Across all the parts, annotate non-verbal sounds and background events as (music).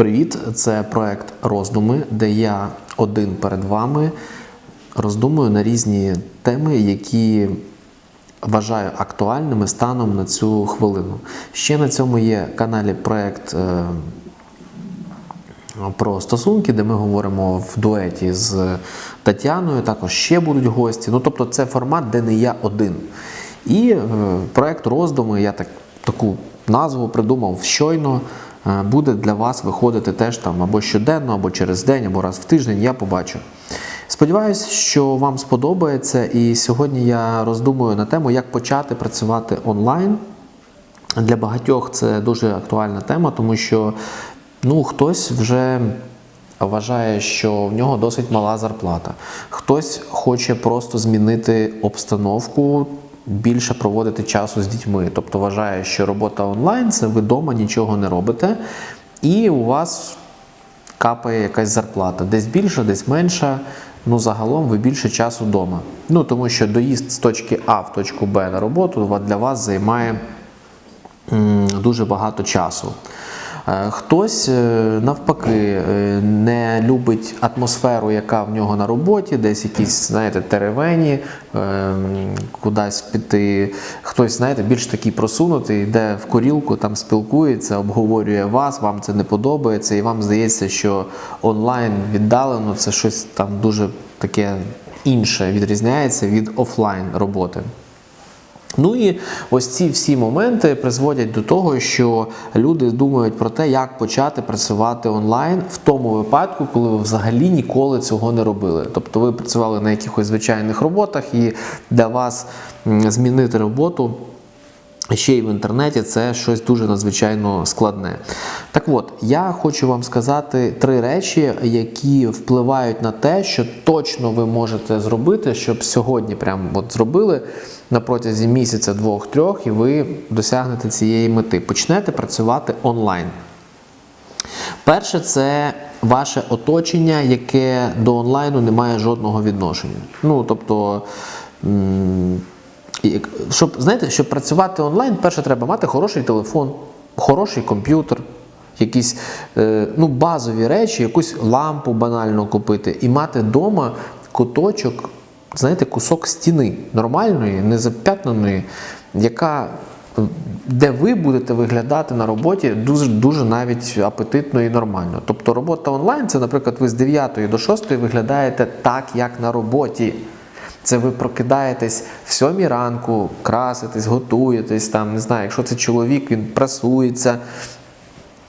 Привіт! Це проект Роздуми, де я один перед вами роздумую на різні теми, які вважаю актуальними станом на цю хвилину. Ще на цьому є каналі проект е, про стосунки, де ми говоримо в дуеті з Тетяною. Також ще будуть гості. Ну, тобто, це формат, де не я один. І е, проект роздуми, я так таку назву придумав щойно. Е, Буде для вас виходити теж там або щоденно, або через день, або раз в тиждень. Я побачу. Сподіваюсь, що вам сподобається. І сьогодні я роздумую на тему, як почати працювати онлайн. Для багатьох це дуже актуальна тема, тому що ну, хтось вже вважає, що в нього досить мала зарплата. Хтось хоче просто змінити обстановку, більше проводити часу з дітьми. Тобто вважає, що робота онлайн це ви вдома нічого не робите, і у вас капає якась зарплата. Десь більша, десь менша. Ну, загалом ви більше часу вдома. Ну, тому що доїзд з точки А в точку Б на роботу для вас займає дуже багато часу. Е, Хтось е, навпаки е, не любить атмосферу, яка в нього на роботі, десь якісь, знаєте, теревені, кудись піти. Хтось, знаєте, більш такий просунутий, йде в корілку, там спілкується, обговорює вас, вам це не подобається, і вам здається, що онлайн віддалено це щось там дуже таке інше відрізняється від офлайн роботи. Ну і ось ці всі моменти призводять до того, що люди думають про те, як почати працювати онлайн в тому випадку, коли ви взагалі ніколи цього не робили. Тобто ви працювали на якихось звичайних роботах, і для вас змінити роботу. Ще й в інтернеті це щось дуже надзвичайно складне. Так от, я хочу вам сказати три речі, які впливають на те, що точно ви можете зробити, щоб сьогодні прямо от зробили на протязі місяця, двох-трьох, і ви досягнете цієї мети. Почнете працювати онлайн. Перше, це ваше оточення, яке до онлайну не має жодного відношення. Ну, тобто, м, як- щоб, знаєте, щоб працювати онлайн, перше треба мати хороший телефон, хороший комп'ютер, якісь е, ну, базові речі, якусь лампу банально купити і мати вдома куточок, знаєте, кусок стіни нормальної, не зап'ятнаної, яка де ви будете виглядати на роботі дуже дуже навіть апетитно і нормально. Тобто робота онлайн це, наприклад, ви з 9 до 6 виглядаєте так, як на роботі. Це ви прокидаєтесь в сьомій ранку, краситесь, готуєтесь, там, не знаю, якщо це чоловік, він прасується,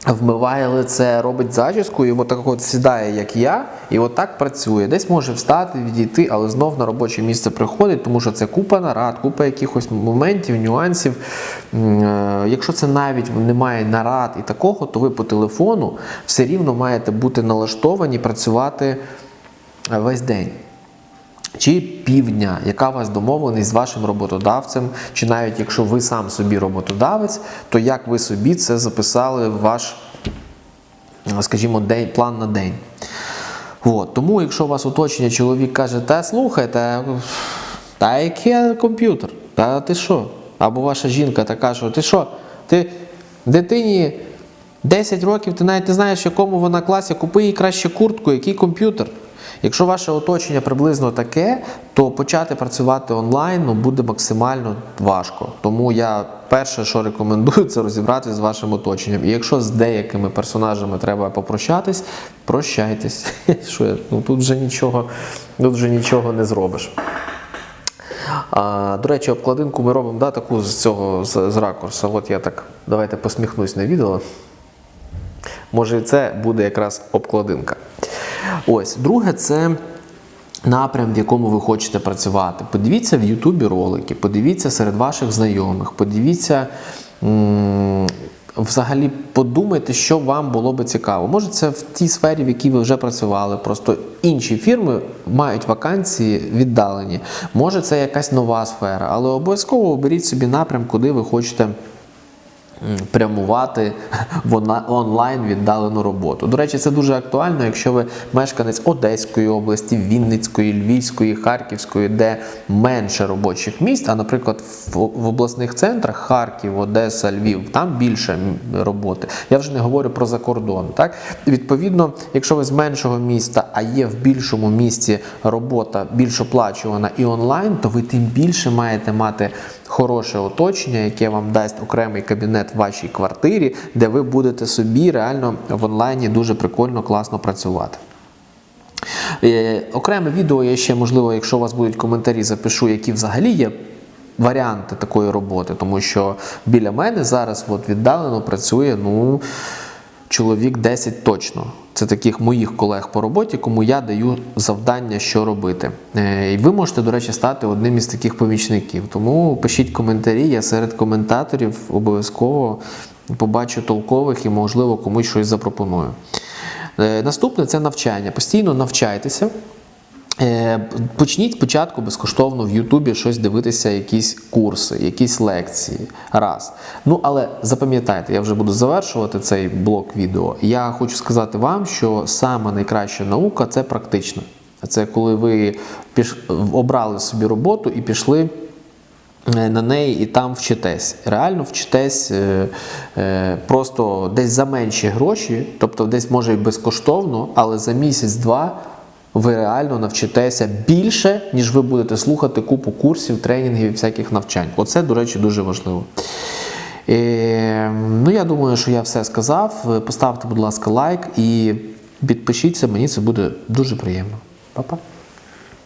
вмиває лице, робить зачіску, і отак от сідає, як я, і отак працює. Десь може встати, відійти, але знов на робоче місце приходить, тому що це купа нарад, купа якихось моментів, нюансів. Е, Якщо це навіть немає нарад і такого, то ви по телефону все рівно маєте бути налаштовані працювати е, весь день. Чи півдня, яка у вас домовленість з вашим роботодавцем, чи навіть якщо ви сам собі роботодавець, то як ви собі це записали в ваш, скажімо, день, план на день. От. Тому, якщо у вас оточення чоловік каже, та слухайте, та який комп'ютер? Та ти що? Або ваша жінка така, що ти що? Ти дитині 10 років, ти навіть не знаєш, в якому вона класі, купи їй краще куртку, який комп'ютер. Якщо ваше оточення приблизно таке, то почати працювати онлайн ну, буде максимально важко. Тому я перше, що рекомендую, (laughs) це розібратися з вашим оточенням. І якщо з деякими персонажами треба попрощатись, прощайтесь. (laughs) Що? Ну тут вже нічого, тут вже нічого не зробиш. А, до речі, обкладинку ми робимо да, таку з цього з, з ракурсу. От я так давайте посміхнусь на відео. Може, і це буде якраз обкладинка. Ось, друге, це напрям, в якому ви хочете працювати. Подивіться в Ютубі ролики, подивіться серед ваших знайомих, подивіться. Взагалі подумайте, що вам було би цікаво. Може, це в тій сфері, в якій ви вже працювали. Просто інші фірми мають вакансії віддалені. Може, це якась нова сфера, але обов'язково оберіть собі напрям, куди ви хочете м, прямувати в онлайн віддалену роботу. До речі, це дуже актуально, якщо ви мешканець Одеської області, Вінницької, Львівської, Харківської, де менше робочих місць, а, наприклад, в, обласних центрах Харків, Одеса, Львів, там більше роботи. Я вже не говорю про закордон. Так? Відповідно, якщо ви з меншого міста, а є в більшому місті робота більш оплачувана і онлайн, то ви тим більше маєте мати хороше оточення, яке вам дасть окремий кабінет в вашій квартирі, де ви будете собі реально в онлайні дуже прикольно, класно працювати. Е, окреме відео я ще, можливо, якщо у вас будуть коментарі, запишу, які взагалі є варіанти такої роботи, тому що біля мене зараз от віддалено працює ну, чоловік 10 точно. Це таких моїх колег по роботі, кому я даю завдання, що робити. Е, І ви можете, до речі, стати одним із таких помічників. Тому пишіть коментарі, я серед коментаторів обов'язково побачу толкових і, можливо, комусь щось запропоную. Е, Наступне це навчання. Постійно навчайтеся. Е, Почніть спочатку безкоштовно в Ютубі щось дивитися, якісь курси, якісь лекції. Раз. Ну, але запам'ятайте, я вже буду завершувати цей блок відео. Я хочу сказати вам, що саме найкраща наука це практична. Це коли ви піш... обрали собі роботу і пішли е, на неї і там вчитесь. Реально вчитесь е, е, просто десь за менші гроші, тобто десь може і безкоштовно, але за місяць-два ви реально навчитеся більше, ніж ви будете слухати купу курсів, тренінгів і всяких навчань. Оце, до речі, дуже важливо. І, ну, я думаю, що я все сказав. Поставте, будь ласка, лайк і підпишіться, мені це буде дуже приємно. Па-па.